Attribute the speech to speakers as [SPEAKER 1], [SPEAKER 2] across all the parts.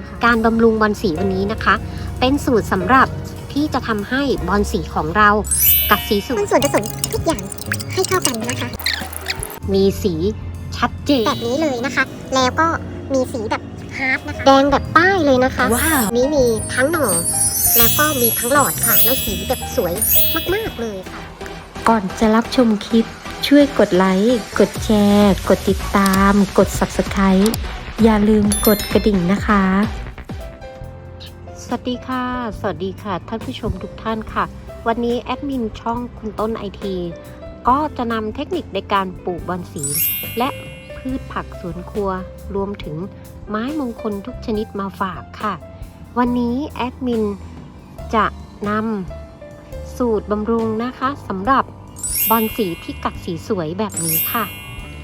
[SPEAKER 1] นะคะการบำรุงบอลสีวันนี้นะคะ เป็นสูตรสำหรับที่จะทำให้บอลสีของเรากัดสีสว
[SPEAKER 2] ต้
[SPEAKER 1] ย
[SPEAKER 2] นส่วนผสมทุกอย่างให้เข้ากันนะคะ
[SPEAKER 1] มีสีชัดเจน
[SPEAKER 2] แบบนี้เลยนะคะ แล้วก็มีสีแบบฮาร์ปนะคะ
[SPEAKER 1] แดงแบบป้ายเลยนะคะ
[SPEAKER 2] ว้าว
[SPEAKER 1] นี้มีทั้งหน่อแล้วก็มีทั้งหลอดค่ะ แล้วสีแบบสวยมากๆเลยค่ะ
[SPEAKER 3] ก่อนจะรับชมคลิปช่วยกดไลค์ กดแชร์ กดติดตาม กด Subscribe อย่าลืมกดกระดิ่งนะคะ
[SPEAKER 1] สวัสดีค่ะ สวัสดีค่ะ ท่านผู้ชมทุกท่านค่ะ วันนี้แอดมินช่องคุณต้นไอทีก็จะนำเทคนิคในการปลูกบอนสี และพืชผักสวนครัว รวมถึงไม้มงคลทุกชนิดมาฝากค่ะ วันนี้แอดมินจะนำสูตรบำรุงนะคะสำหรับบอนสีที่กัดสีสวยแบบนี้ค่ะ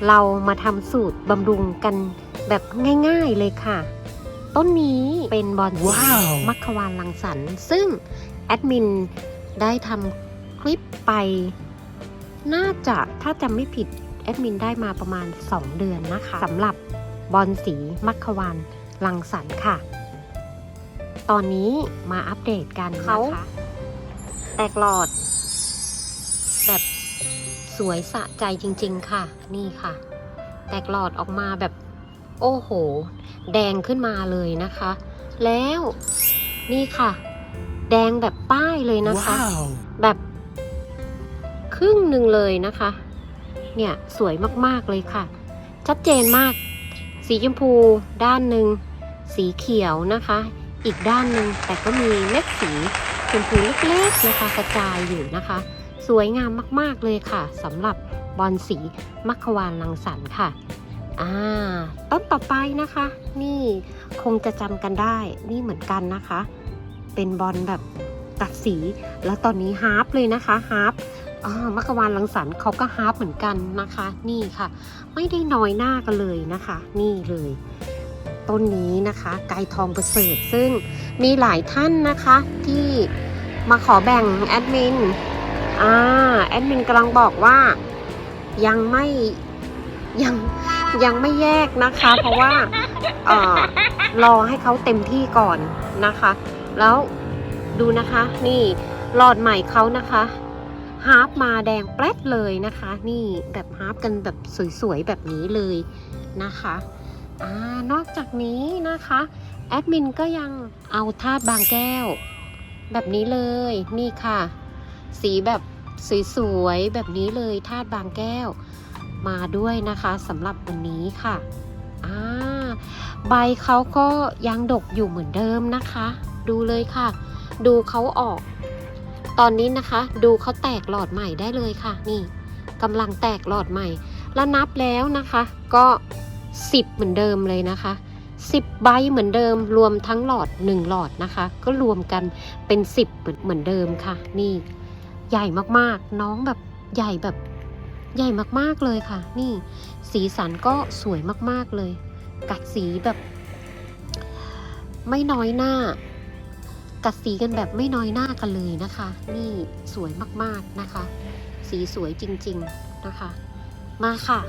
[SPEAKER 1] เรามาทำสูตรบำรุงกัน แบบง่ายๆเลยค่ะ ต้นนี้เป็นบอนสี
[SPEAKER 4] ว้าว
[SPEAKER 1] มัคควานลังสรรค์ซึ่งแอดมินได้ทำคลิปไป น่าจะถ้าจำไม่ผิดแอดมินได้มาประมาณ 2 เดือนนะคะสำหรับบอนสีมัคควานลังสรรค์ค่ะ ตอนนี้มาอัปเดตกันนะคะแตกหลอด แบบสวยสะใจจริงๆค่ะ นี่ค่ะ แตกหลอดออกมาแบบ โอ้โห แดงขึ้นมาเลยนะคะ แล้วนี่ค่ะ แดงแบบป้ายเลยนะคะ
[SPEAKER 4] Wow.
[SPEAKER 1] แบบครึ่งหนึ่งเลยนะคะ เนี่ยสวยมากๆเลยค่ะ ชัดเจนมาก สีชมพูด้านหนึ่งสีเขียวนะคะ อีกด้านหนึ่งแต่ก็มีเม็ดสีชมพูเล็กๆนะคะกระจายอยู่นะคะ สวยงามมากๆเลยค่ะสำหรับบอลสีมัคควานลังสรรค์ค่ะ อ่าต้นต่อไปนะคะ นี่คงจะจำกันได้นี่เหมือนกันนะคะ เป็นบอลแบบตัดสี แล้วตอนนี้ฮาร์ปเลยนะคะฮาร์ปมัคควานลังสรรค์เขาก็ฮาร์ปเหมือนกันนะคะ นี่ค่ะ ไม่ได้น้อยหน้ากันเลยนะคะ นี่เลย ต้นนี้นะคะ ไกรทองประเสริฐซึ่งมีหลายท่านนะคะที่มาขอแบ่งแอดมินอ่าแอดมินกำลังบอกว่ายังไม่ยัง ยังไม่แยกนะคะ เพราะว่าเอ่อรอให้เขาเต็มที่ก่อนนะคะ แล้วดูนะคะ นี่หลอดใหม่เขานะคะฮาร์ปมาแดงแปลดเลยนะคะ นี่แบบฮาร์ปกันแบบสวยๆแบบนี้เลยนะคะอ่านอกจากนี้นะคะแอดมินก็ยังเอาธาตุบางแก้ว แบบนี้เลยนี่ค่ะ สีแบบสวยๆแบบนี้เลยธาตุบางแก้ว มาด้วยนะคะสำหรับวันนี้ค่ะอ่าใบเขาก็ยังดกอยู่เหมือนเดิมนะคะ ดูเลยค่ะ ดูเขาออก ตอนนี้นะคะ ดูเขาแตกหลอดใหม่ได้เลยค่ะ นี่กำลังแตกหลอดใหม่ แล้วนับแล้วนะคะ ก็ 10 เหมือนเดิมเลยนะคะ 10 ใบเหมือนเดิม รวมทั้งหลอด 1 หลอดนะคะ ก็รวมกันเป็น 10 เหมือนเหมือนเดิมค่ะ นี่ ใหญ่มากๆ น้องแบบใหญ่แบบ ใหญ่มากๆเลยค่ะ นี่สีสันก็สวยมากๆเลย กัดสีแบบ ไม่น้อยหน้า กัดสีกันแบบไม่น้อยหน้ากันเลยนะคะ นี่สวยมากๆนะคะ สีสวยจริงๆนะคะ มาค่ะ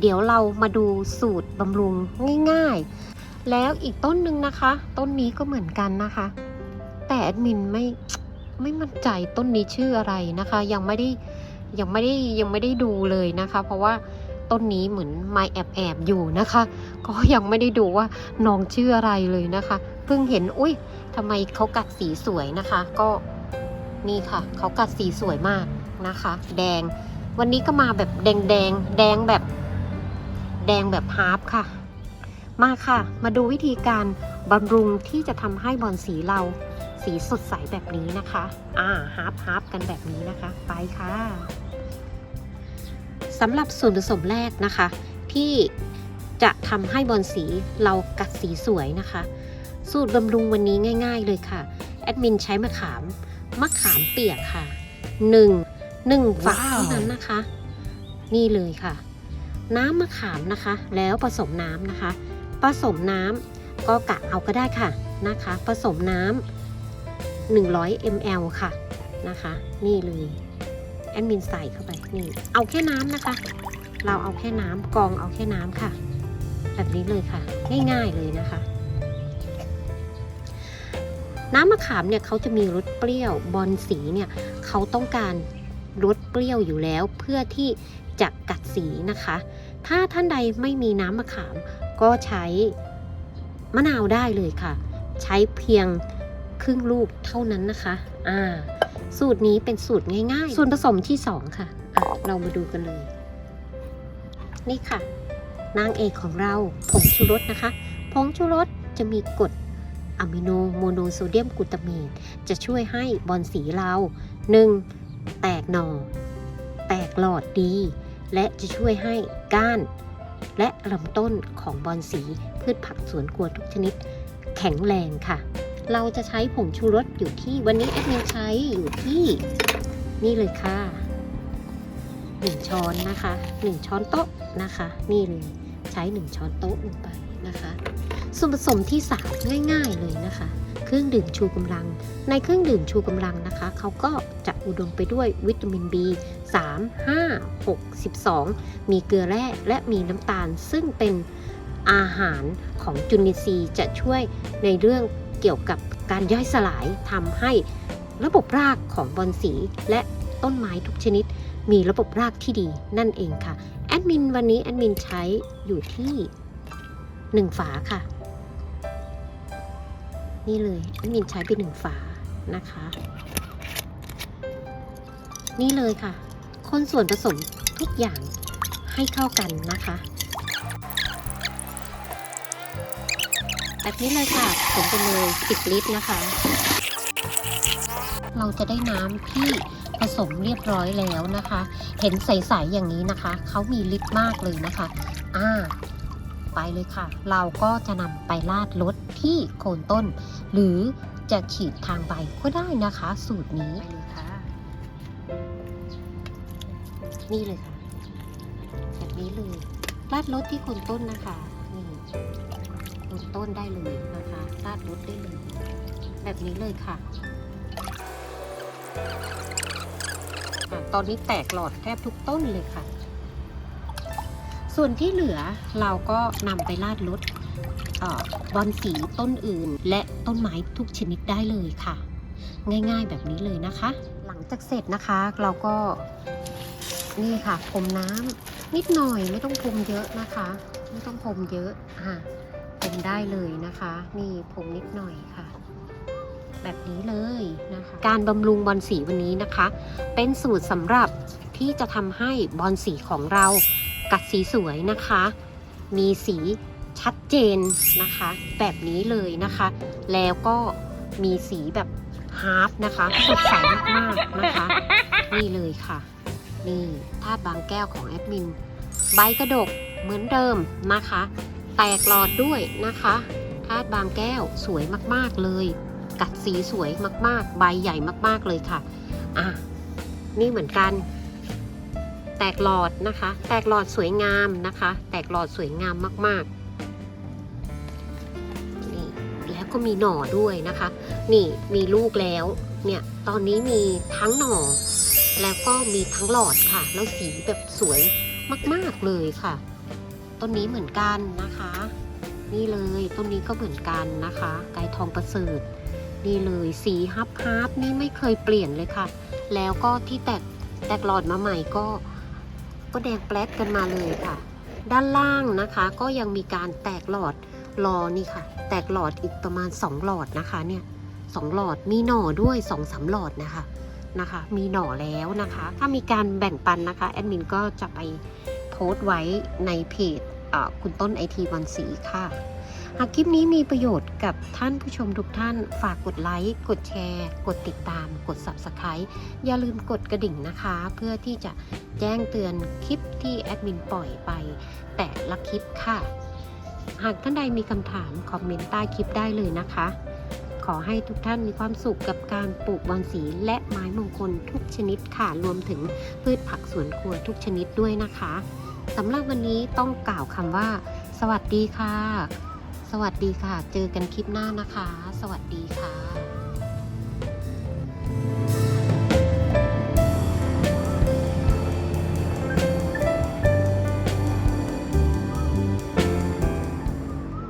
[SPEAKER 1] เดี๋ยวเรามาดูสูตรบำรุงง่าย ๆ แล้วอีกต้นหนึ่งนะคะ ต้นนี้ก็เหมือนกันนะคะ แต่แอดมินไม่ไม่มั่นใจต้นนี้ชื่ออะไรนะคะ ยังไม่ได้ ยังไม่ได้ยังไม่ได้ดูเลยนะคะ เพราะว่าต้นนี้เหมือนไม่แอบแอบอยู่นะคะ ก็ยังไม่ได้ดูว่าน้องชื่ออะไรเลยนะคะเพิ่งเห็นอุ้ยทำไมเขากัดสีสวยนะคะ ก็นี่ค่ะเขากัดสีสวยมากนะคะ แดง วันนี้ก็มาแบบแดงแดงแดงแบบ แดงแบบฮาร์ปค่ะ มาค่ะ มาดูวิธีการบำรุงที่จะทำให้บอลสีเราสีสดใสแบบนี้นะคะ อ่าฮาร์ปฮาร์ปกันแบบนี้นะคะ ไปค่ะ สำหรับส่วนผสมแรกนะคะ ที่จะทำให้บอลสีเรากัดสีสวยนะคะ สูตรบำรุงวันนี้ง่าย ๆ เลยค่ะ แอดมินใช้มะขามมะขามเปียกค่ะหนึ่งหนึ่งฝักเท่านั้นนะคะ นี่เลยค่ะ น้ำมะขามนะคะ แล้วผสมน้ำนะคะ ผสมน้ำก็กะเอาก็ได้ค่ะนะคะ ผสมน้ำ100 ml ค่ะนะคะ นี่เลย แอดมินใส่เข้าไปนี่เอาแค่น้ำนะคะ เราเอาแค่น้ำกองเอาแค่น้ำค่ะ แบบนี้เลยค่ะ ง่ายๆเลยนะคะ น้ำมะขามเนี่ยเขาจะมีรสเปรี้ยวบอลสีเนี่ยเขาต้องการรสเปรี้ยวอยู่แล้วเพื่อที่จะกัดสีนะคะ ถ้าท่านใดไม่มีน้ำมะขามก็ใช้มะนาวได้เลยค่ะ ใช้เพียงครึ่งลูกเท่านั้นนะคะ อ่า สูตรนี้เป็นสูตรง่ายๆ ส่วนผสมที่สองค่ะอะ เรามาดูกันเลย นี่ค่ะ นางเอกของเราผงชูรสนะคะ ผงชูรสจะมีกรดอะมิโนโมโนโซเดียมกลูตาเมตจะช่วยให้บอลสีเรา 1. แตกหน่อ แตกหลอดดี และจะช่วยให้ก้าน และลำต้นของบอลสีพืชผักสวนครัวทุกชนิด แข็งแรงค่ะ เราจะใช้ผงชูรสอยู่ที่วันนี้แอดมินใช้อยู่ที่นี่เลยค่ะหนึ่งช้อนนะคะหนึ่งช้อนโต๊ะนะคะ นี่เลยใช้หนึ่งช้อนโต๊ะลงไปนะคะส่วนผสมที่3ง่าย ๆเลยนะคะ เครื่องดื่มชูกำลัง ในเครื่องดื่มชูกำลังนะคะเขาก็จะอุดมไปด้วยวิตามิน B 3 5 6 12 มีเกลือแร่และมีน้ำตาลซึ่งเป็นอาหารของจุลินทรีย์จะช่วยในเรื่อง เกี่ยวกับการย่อยสลายทำให้ระบบรากของบอนสี และต้นไม้ทุกชนิด มีระบบรากที่ดีนั่นเองค่ะแอดมินวันนี้แอดมินใช้อยู่ที่ 1 ฝาค่ะ นี่เลยแอดมินใช้ไปหนึ่งฝานะคะ นี่เลยค่ะ คนส่วนผสมทุกอย่างให้เข้ากันนะคะ แบบนี้เลยค่ะผมไปเลย10 ลิตรนะคะ เราจะได้น้ำที่ผสมเรียบร้อยแล้วนะคะ เห็นใสๆอย่างนี้นะคะ เขามีฤทธิ์มากเลยนะคะ อ่า ไปเลยค่ะ เราก็จะนำไปราดรถที่โคนต้น หรือจะฉีดทางใบก็ได้นะคะ สูตรนี้ไปเลยค่ะนี่เลยค่ะ แบบนี้เลยราดรถที่โคนต้นนะคะนี่ โคนต้นได้เลยนะคะราดรถได้เลย แบบนี้เลยค่ะะตอนนี้แตกหลอดแทบทุกต้นเลยค่ะ ส่วนที่เหลือเราก็นำไปราดรถเอ่อบอนสีต้นอื่น และต้นไม้ทุกชนิดได้เลยค่ะ ง่ายๆแบบนี้เลยนะคะ หลังจากเสร็จนะคะเราก็นี่ค่ะพรมน้ำนิดหน่อยไม่ต้องพรมเยอะนะคะ ไม่ต้องพรมเยอะอะ พรมได้เลยนะคะ นี่พรมนิดหน่อยค่ะ แบบนี้เลยนะคะ การบำรุงบอลสีวันนี้นะคะ เป็นสูตรสำหรับที่จะทำให้บอลสีของเรากัดสีสวยนะคะ มีสีชัดเจนนะคะ แบบนี้เลยนะคะ แล้วก็มีสีแบบฮาร์ปนะคะสดใสมากๆนะคะ นี่เลยค่ะ นี่ธาตุบางแก้วของแอดมิน ใบกระดกเหมือนเดิมนะคะ แตกหลอดด้วยนะคะธาตุบางแก้วสวยมากๆเลย กัดสีสวยมากๆ ใบใหญ่มากๆเลยค่ะอะนี่เหมือนกัน แตกหลอดนะคะ แตกหลอดสวยงามนะคะ แตกหลอดสวยงามมากๆนี่แล้วก็มีหน่อด้วยนะคะ นี่มีลูกแล้วเนี่ยตอนนี้มีทั้งหน่อ แล้วก็มีทั้งหลอดค่ะ แล้วสีแบบสวยมากๆเลยค่ะ ต้นนี้เหมือนกันนะคะ นี่เลยต้นนี้ก็เหมือนกันนะคะ ไก่ทองประเสริฐนี่เลยสีฮับฮับนี่ไม่เคยเปลี่ยนเลยค่ะ แล้วก็ที่แตกแตกหลอดมาใหม่ก็ ก็แดงแปลดกันมาเลยค่ะ ด้านล่างนะคะก็ยังมีการแตกหลอดรอนี่ค่ะ แตกหลอดอีกประมาณ 2 หลอดนะคะเนี่ยสองหลอดมีหน่อด้วย2อสาหลอดนะคะนะคะ มีหน่อแล้วนะคะ ถ้ามีการแบ่งปันนะคะแอดมินก็จะไป โพสต์ไว้ในเพจคุณต้นไอทีวันสีค่ะ หากคลิปนี้มีประโยชน์กับท่านผู้ชมทุกท่านฝากกดไลค์ กดแชร์ กดติดตาม กด Subscribe อย่าลืมกดกระดิ่งนะคะ เพื่อที่จะแจ้งเตือนคลิปที่แอดมินปล่อยไป แต่ละคลิปค่ะ หากท่านใดมีคำถาม คอมเมนต์ใต้คลิปได้เลยนะคะ ขอให้ทุกท่านมีความสุขกับการปลูกบอนสีและไม้มงคลทุกชนิดค่ะ รวมถึงพืชผักสวนครัวทุกชนิดด้วยนะคะ สำหรับวันนี้ต้องกล่าวคำว่า สวัสดีค่ะ สวัสดีค่ะ เจอกันคลิปหน้านะคะ สวัสดีค่ะ